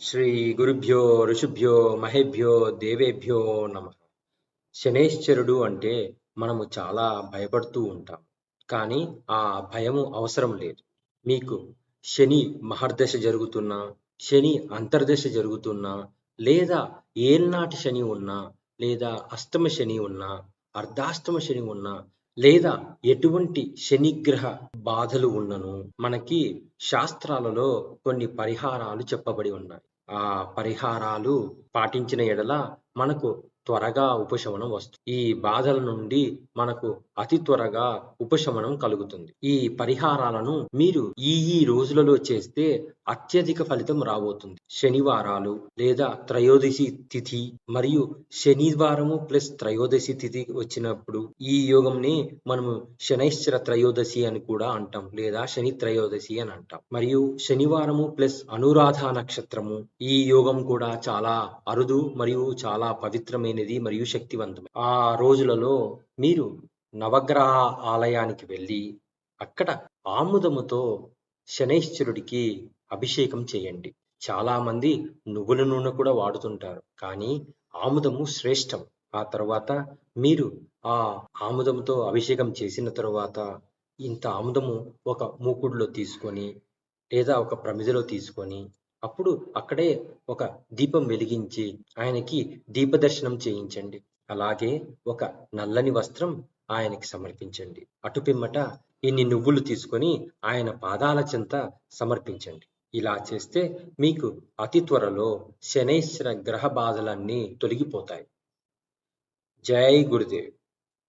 శ్రీ గురుభ్యో ఋషుభ్యో మహేభ్యో దేవేభ్యో నమ. శనేశ్వరుడు అంటే మనము చాలా భయపడుతూ ఉంటాం. కానీ ఆ భయము అవసరం లేదు. మీకు శని మహర్దశ జరుగుతున్నా శని అంతర్దశ జరుగుతున్నా లేదా ఏల్నాటి శని ఉన్నా లేదా అష్టమ శని ఉన్నా అర్ధాష్టమ శని ఉన్నా లేదా ఎటువంటి శనిగ్రహ బాధలు ఉన్నను మనకి శాస్త్రాలలో కొన్ని పరిహారాలు చెప్పబడి ఉన్నాయి. ఆ పరిహారాలు పాటించిన ఎడల మనకు త్వరగా ఉపశమనం వస్తుంది. ఈ బాధల నుండి మనకు అతి త్వరగా ఉపశమనం కలుగుతుంది. ఈ పరిహారాలను మీరు ఈ ఈ రోజులలో చేస్తే అత్యధిక ఫలితం రాబోతుంది. శనివారాలు లేదా త్రయోదశి తిథి మరియు శనివారము ప్లస్ త్రయోదశి తిథి వచ్చినప్పుడు ఈ యోగంని మనము శనైశ్వర త్రయోదశి అని కూడా అంటాం లేదా శని త్రయోదశి అని అంటాం. మరియు శనివారము ప్లస్ అనురాధ నక్షత్రము ఈ యోగం కూడా చాలా అరుదు మరియు చాలా పవిత్రమైన పవిత్రమైనది మరియు శక్తివంతమైనది ఆ రోజులలో మీరు నవగ్రహ ఆలయానికి వెళ్ళి అక్కడ ఆముదముతో శనైశ్వరుడికి అభిషేకం చేయండి. చాలా మంది నువ్వుల నూనె కూడా వాడుతుంటారు కానీ ఆముదము శ్రేష్టం. ఆ తర్వాత మీరు ఆ ఆముదంతో అభిషేకం చేసిన తర్వాత ఇంత ఆముదము ఒక మూకుడులో తీసుకొని లేదా ఒక ప్రమిదలో తీసుకొని అప్పుడు అక్కడే ఒక దీపం వెలిగించి ఆయనకి దీపదర్శనం చేయించండి. అలాగే ఒక నల్లని వస్త్రం ఆయనకి సమర్పించండి. అటు పిమ్మట ఇన్ని నువ్వులు తీసుకొని ఆయన పాదాల చెంత సమర్పించండి. ఇలా చేస్తే మీకు అతి త్వరలో శనైశ్వర గ్రహ బాధలన్నీ తొలగిపోతాయి. జై గురుదేవ్.